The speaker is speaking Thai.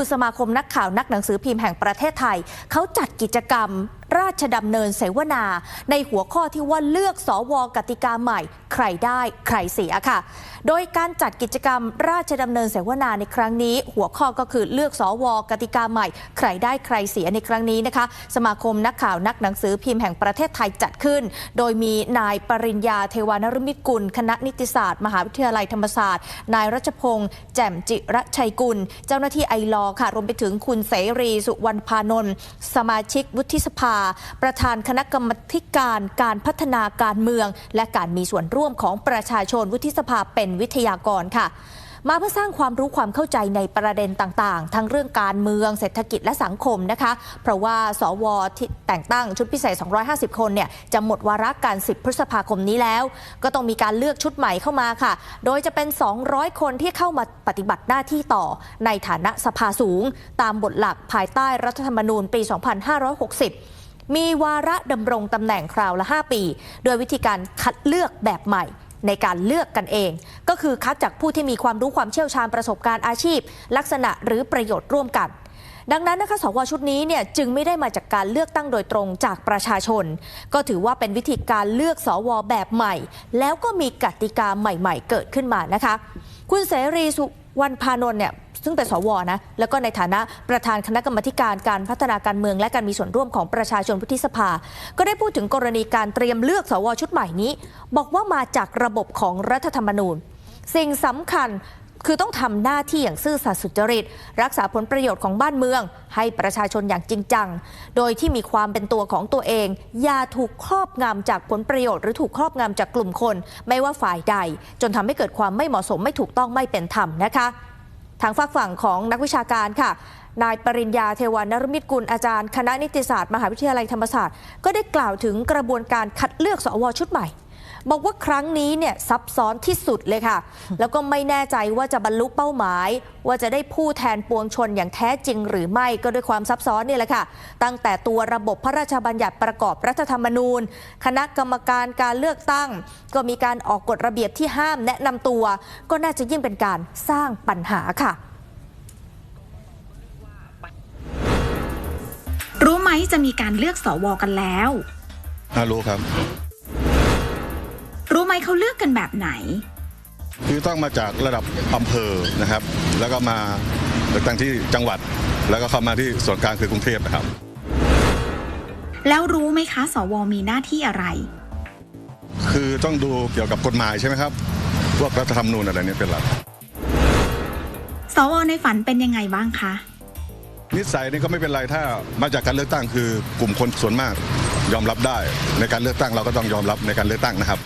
คือสมาคมนักข่าวนักหนังสือพิมพ์แห่งประเทศไทย เขาจัดกิจกรรม ราชดำเนินเสวนา ในหัวข้อที่ว่าเลือกสวกติกาใหม่ ใครได้ใครเสียค่ะ โดยการจัดกิจกรรมราชดำเนินเสวนาในครั้งนี้ หัวข้อก็คือเลือกสวกติกาใหม่ ใครได้ใครเสียในครั้งนี้นะคะ สมาคมนักข่าวนักหนังสือพิมพ์แห่งประเทศไทยจัดขึ้น โดยมีนายปริญญาเทวานรมิตกุล คณะนิติศาสตร์ มหาวิทยาลัยธรรมศาสตร์ นายรัชพงษ์แจ่มจิระชัยกุล เจ้าหน้าที่ไอรอค่ะ รวมไปถึงคุณเสรีสุวรรณพานนท์สมาชิกวุฒิสภาประธานคณะกรรมการการพัฒนาการเมือง และการมีส่วนร่วมของประชาชนวุฒิสภาเป็นวิทยากรค่ะมาเพื่อสร้างความรู้ความเข้าใจในประเด็นต่างๆ ทั้งเรื่องการเมืองเศรษฐกิจและสังคมนะคะ เพราะว่าสวที่แต่งตั้งชุดพิเศษ 250 คนเนี่ยจะหมดวาระการ 10 พฤษภาคมนี้แล้ว ก็ต้องมีการเลือกชุดใหม่เข้ามาค่ะ โดยจะเป็น 200 คนที่เข้ามาปฏิบัติหน้าที่ต่อ ในฐานะสภาสูง ตามบทหลักภายใต้รัฐธรรมนูญปี 2560 มีวาระดำรงตำแหน่งคราวละ 5 ปี โดยวิธีการคัดเลือกแบบใหม่ในการเลือกกันเอง ก็คือคัดจากผู้ที่มีความรู้ความเชี่ยวชาญประสบการณ์อาชีพ ลักษณะหรือประโยชน์ร่วมกัน ดังนั้นนะคะสวชุดนี้เนี่ยจึงไม่ได้มาจากการเลือกตั้งโดยตรงจากประชาชน ก็ถือว่าเป็นวิธีการเลือกสวแบบใหม่ แล้วก็มีกติกาใหม่ ๆ เกิดขึ้นมานะคะ คุณเสรีสุวรรณพานนท์เนี่ย ซึ่งเป็นสวนะ แล้วก็ในฐานะประธานคณะกรรมการการพัฒนาการเมือง และการมีส่วนร่วมของประชาชนวุฒิสภา ก็ได้พูดถึงกรณีการเตรียมเลือกสวชุดใหม่นี้ บอกว่ามาจากระบบของรัฐธรรมนูญ สิ่งสำคัญคือต้องทำหน้าที่อย่างซื่อสัตย์สุจริต รักษาผลประโยชน์ของบ้านเมือง ให้ประชาชนอย่างจริงจัง โดยที่มีความเป็นตัวของตัวเอง อย่าถูกครอบงำจากผลประโยชน์หรือถูกครอบงำจากกลุ่มคน ไม่ว่าฝ่ายใด จนทำให้เกิดความไม่เหมาะสมไม่ถูกต้องไม่เป็นธรรมนะคะ ทางฝากฝั่งของนักวิชาการค่ะนายปริญญาเทวานรมิตกุลอาจารย์ คณะนิติศาสตร์ มหาวิทยาลัยธรรมศาสตร์ ก็ได้กล่าวถึงกระบวนการคัดเลือกสวชุดใหม่ บอกว่าครั้งนี้เนี่ยซับซ้อนที่สุดเลยค่ะ แล้วก็ไม่แน่ใจว่าจะบรรลุเป้าหมาย ว่าจะได้ผู้แทนปวงชนอย่างแท้จริงหรือไม่ก็ด้วยความซับซ้อนนี่แหละค่ะ ตั้งแต่ตัวระบบพระราชบัญญัติประกอบรัฐธรรมนูญ คณะกรรมการการเลือกตั้ง ก็มีการออกกฎระเบียบที่ห้ามแนะนำตัว ก็น่าจะยิ่งเป็นการสร้างปัญหาค่ะรู้ไหมจะมีการเลือกสวกันแล้วอ่ารู้ครับ รู้ไหมเขาเลือกกันแบบไหน คือต้องมาจากระดับอำเภอนะครับ แล้วก็มาเลือกตั้งที่จังหวัด แล้วก็เข้ามาที่ส่วนกลางคือกรุงเทพนะครับ แล้วรู้ไหมคะ สวมีหน้าที่อะไร คือต้องดูเกี่ยวกับกฎหมายใช่ไหมครับพวกรัฐธรรมนูญอะไรเนี่ยเป็นหลัก สวในฝันเป็นยังไงบ้างคะ นิสัยนี่ก็ไม่เป็นไรถ้ามาจากการเลือกตั้งคือกลุ่มคนส่วนมากยอมรับได้ ในการเลือกตั้งเราก็ต้องยอมรับในการเลือกตั้งนะครับ